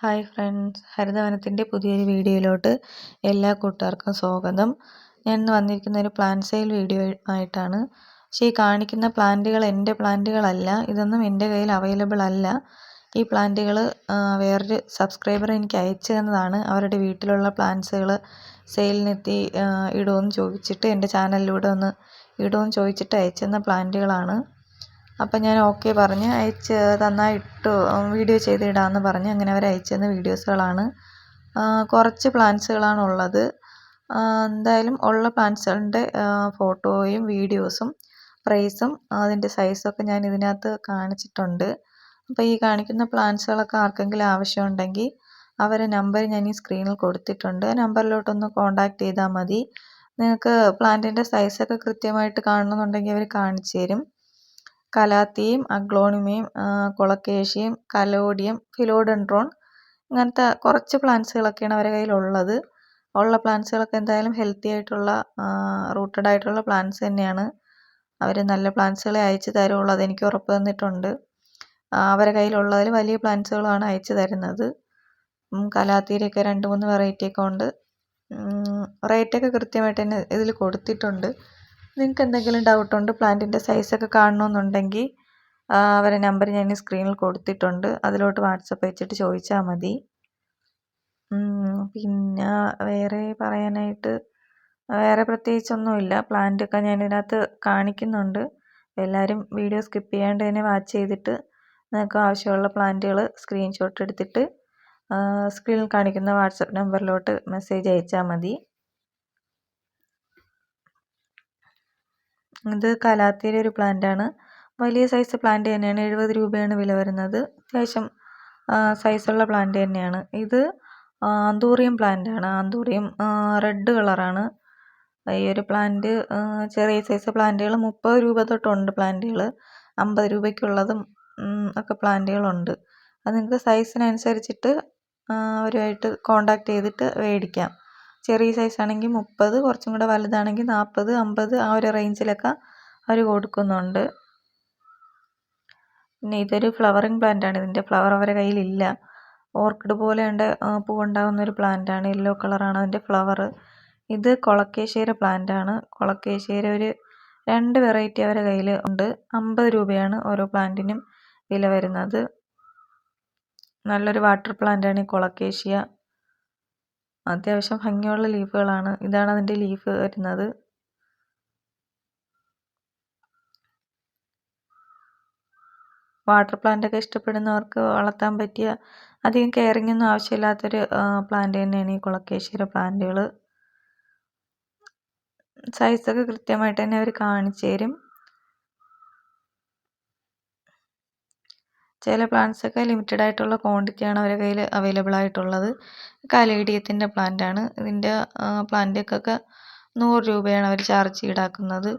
Hi friends. ഹരിതവനത്തിന്റെ പുതിയൊരു വീഡിയോയിലോട്ട് എല്ലാ കൂട്ടുകാർക്കും സ്വാഗതം. ഞാൻ ഇന്ന് വന്നിരിക്കുന്ന ഒരു പ്ലാന്റ് സെയിൽ വീഡിയോ ആയിട്ടാണ്. പക്ഷേ ഈ കാണിക്കുന്ന പ്ലാന്റുകൾ എന്റെ പ്ലാന്റുകളല്ല. ഇതൊന്നും എന്റെ കയ്യിൽ അവൈലബിൾ അല്ല. ഈ പ്ലാന്റുകൾ വേറൊരു സബ്സ്ക്രൈബർ എനിക്ക് അയച്ചു തന്നതാണ്. അവരുടെ വീട്ടിലുള്ള പ്ലാന്റ്സുകൾ സെയിലിനെത്തി ഇടുമെന്ന് ചോദിച്ചിട്ട് എന്റെ ചാനലിലൂടെ ഒന്ന് ഇടുമെന്ന് ചോദിച്ചിട്ട് അയച്ചു തന്ന പ്ലാന്റുകളാണ്. അപ്പം ഞാൻ ഓക്കെ പറഞ്ഞ് അയച്ച് തന്നാൽ ഇട്ടു വീഡിയോ ചെയ്ത് ഇടാമെന്ന് പറഞ്ഞ് അങ്ങനെ അവർ അയച്ചു തന്ന വീഡിയോസുകളാണ്. കുറച്ച് പ്ലാന്റ്സുകളാണ് ഉള്ളത് എന്തായാലും ഉള്ള പ്ലാന്റ്സുകളുടെ ഫോട്ടോയും വീഡിയോസും പ്രൈസും അതിന്റെ സൈസൊക്കെ ഞാൻ ഇതിനകത്ത് കാണിച്ചിട്ടുണ്ട്. അപ്പോൾ ഈ കാണിക്കുന്ന പ്ലാന്റ്സുകളൊക്കെ ആർക്കെങ്കിലും ആവശ്യമുണ്ടെങ്കിൽ അവരെ നമ്പർ ഞാൻ ഈ സ്ക്രീനിൽ കൊടുത്തിട്ടുണ്ട്. ആ നമ്പറിലോട്ടൊന്ന് കോൺടാക്റ്റ് ചെയ്താൽ മതി. നിങ്ങൾക്ക് പ്ലാന്റിന്റെ സൈസൊക്കെ കൃത്യമായിട്ട് കാണണമെന്നുണ്ടെങ്കിൽ അവർ കാണിച്ചു തരും. കലാത്തിയും അഗ്ലോണിമയും കൊളക്കേഷ്യയും കലോഡിയം ഫിലോഡെൻഡ്രോൺ ഇങ്ങനത്തെ കുറച്ച് പ്ലാന്റ്സുകളൊക്കെയാണ് അവരുടെ കയ്യിലുള്ളത്. ഉള്ള പ്ലാന്റ്സുകളൊക്കെ എന്തായാലും ഹെൽത്തി ആയിട്ടുള്ള റൂട്ടഡ് ആയിട്ടുള്ള പ്ലാന്റ്സ് തന്നെയാണ്. അവർ നല്ല പ്ലാന്റ്സുകളെ അയച്ചു തരുള്ളൂ അതെനിക്ക് ഉറപ്പ് തന്നിട്ടുണ്ട്. അവരുടെ കയ്യിലുള്ളതിൽ വലിയ പ്ലാന്റ്സുകളാണ് അയച്ചു തരുന്നത്. കലാത്തീരയൊക്കെ രണ്ട് മൂന്ന് വെറൈറ്റിയൊക്കെ ഉണ്ട്. റേറ്റൊക്കെ കൃത്യമായിട്ട് തന്നെ ഇതിൽ കൊടുത്തിട്ടുണ്ട്. നിങ്ങൾക്ക് എന്തെങ്കിലും ഡൗട്ട് ഉണ്ട് പ്ലാന്റിന്റെ സൈസൊക്കെ കാണണമെന്നുണ്ടെങ്കിൽ അവരെ നമ്പർ ഞാൻ സ്ക്രീനിൽ കൊടുത്തിട്ടുണ്ട്. അതിലോട്ട് വാട്സപ്പ് അയച്ചിട്ട് ചോദിച്ചാൽ മതി. പിന്നെ വേറെ പറയാനായിട്ട് വേറെ പ്രത്യേകിച്ചൊന്നുമില്ല. പ്ലാന്റൊക്കെ ഞാൻ ഇതിനകത്ത് കാണിക്കുന്നുണ്ട്. എല്ലാവരും വീഡിയോ സ്കിപ്പ് ചെയ്യാണ്ട് തന്നെ വാച്ച് ചെയ്തിട്ട് നിങ്ങൾക്ക് ആവശ്യമുള്ള പ്ലാന്റുകൾ സ്ക്രീൻഷോട്ട് എടുത്തിട്ട് സ്ക്രീനിൽ കാണിക്കുന്ന വാട്സപ്പ് നമ്പറിലോട്ട് മെസ്സേജ് അയച്ചാൽ മതി. ഇത് കലാത്തിയുടെ ഒരു പ്ലാന്റാണ് വലിയ സൈസ് പ്ലാന്റ് തന്നെയാണ്. എഴുപത് രൂപയാണ് വില വരുന്നത്. അത്യാവശ്യം സൈസുള്ള പ്ലാന്റ് തന്നെയാണ്. ഇത് ആന്തൂറിയം പ്ലാന്റാണ് ആന്തൂറിയം റെഡ് കളറാണ് ഈ ഒരു പ്ലാന്റ് ചെറിയ സൈസ് പ്ലാന്റുകൾ മുപ്പത് രൂപ തൊട്ടുണ്ട് പ്ലാന്റുകൾ അമ്പത് രൂപയ്ക്കുള്ളതും ഒക്കെ പ്ലാന്റുകളുണ്ട് അത് നിങ്ങൾക്ക് സൈസിനനുസരിച്ചിട്ട് അവരുമായിട്ട് കോണ്ടാക്ട് ചെയ്തിട്ട് മേടിക്കാം ചെറിയ സൈസ് ആണെങ്കിൽ മുപ്പത് കുറച്ചും കൂടെ വലുതാണെങ്കിൽ നാൽപ്പത് അമ്പത് ആ ഒരു റേഞ്ചിലൊക്കെ അവർ കൊടുക്കുന്നുണ്ട്. പിന്നെ ഇതൊരു ഫ്ലവറിങ് പ്ലാന്റ് ആണ്. ഇതിന്റെ ഫ്ലവർ അവരുടെ കയ്യിലില്ല. ഓർക്കിഡ് പോലെ ഉണ്ട് പൂവുണ്ടാകുന്ന ഒരു പ്ലാന്റ് ആണ്. യെല്ലോ കളറാണ് അതിന്റെ ഫ്ലവർ ഇത് കൊളക്കേശ്ശേര പ്ലാന്റ് ആണ്. കൊളക്കേശ്ശേരി ഒരു രണ്ട് വെറൈറ്റി അവരുടെ കയ്യിൽ ഉണ്ട്. അമ്പത് രൂപയാണ് ഓരോ പ്ലാന്റിനും വില വരുന്നത്. നല്ലൊരു വാട്ടർ പ്ലാന്റ് ആണ് ഈ കൊളക്കേഷ്യ. അത്യാവശ്യം ഭംഗിയുള്ള ലീഫുകളാണ്. ഇതാണ് അതിന്റെ ലീഫ് വരുന്നത്. വാട്ടർ പ്ലാന്റ് ഒക്കെ ഇഷ്ടപ്പെടുന്നവർക്ക് വളർത്താൻ പറ്റിയ അധികം കെയറിംഗ് ഒന്നും ആവശ്യമില്ലാത്തൊരു പ്ലാന്റ് തന്നെയാണ് ഈ കുളക്കേശ്വര പ്ലാന്റുകൾ സൈസൊക്കെ കൃത്യമായിട്ട് തന്നെ അവർ കാണിച്ചു തരും. ചില പ്ലാന്റ്സൊക്കെ ലിമിറ്റഡ് ആയിട്ടുള്ള ക്വാണ്ടിറ്റിയാണ് അവരുടെ കയ്യിൽ അവൈലബിൾ ആയിട്ടുള്ളത്. കലേഡിയത്തിന്റെ പ്ലാന്റാണ് ഇതിന്റെ പ്ലാന്റൊക്കെ നൂറ് രൂപയാണ് അവർ ചാർജ് ഈടാക്കുന്നത്.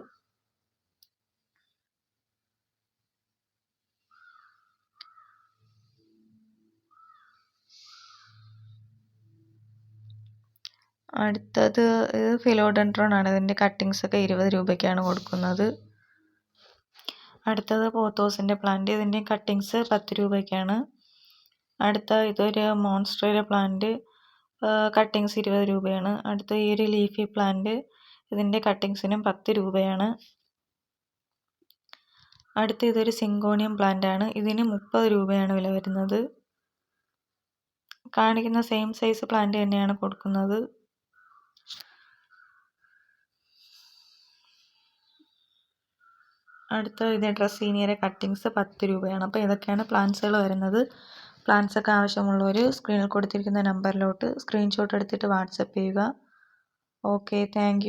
അടുത്തത് ഇത് ആണ്. ഇതിന്റെ കട്ടിങ്സൊക്കെ ഇരുപത് രൂപയ്ക്കാണ് കൊടുക്കുന്നത്. അടുത്തത് പോത്തോസിന്റെ പ്ലാന്റ് ഇതിന്റെ കട്ടിങ്സ് പത്ത് രൂപയ്ക്കാണ്. അടുത്ത ഇതൊരു മോൺസ്റ്ററിന്റെ പ്ലാന്റ് കട്ടിങ്സ് ഇരുപത് രൂപയാണ്. അടുത്ത ഈ ഒരു ലീഫി പ്ലാന്റ് ഇതിന്റെ കട്ടിങ്സിനും പത്ത് രൂപയാണ്. അടുത്ത ഇതൊരു സിങ്കോണിയം പ്ലാന്റ് ആണ്. ഇതിന് മുപ്പത് രൂപയാണ് വില വരുന്നത്. കാണിക്കുന്ന സെയിം സൈസ് പ്ലാന്റ് തന്നെയാണ് കൊടുക്കുന്നത്. അടുത്ത ഇത് ഡ്രസ്സീനിയറെ കട്ടിങ്സ് പത്ത് രൂപയാണ്. അപ്പോൾ ഇതൊക്കെയാണ് പ്ലാൻസുകൾ വരുന്നത്. പ്ലാൻസൊക്കെ ആവശ്യമുള്ളവർ സ്ക്രീനിൽ കൊടുത്തിരിക്കുന്ന നമ്പറിലോട്ട് സ്ക്രീൻഷോട്ട് എടുത്തിട്ട് വാട്സപ്പ് ചെയ്യുക. Okay thank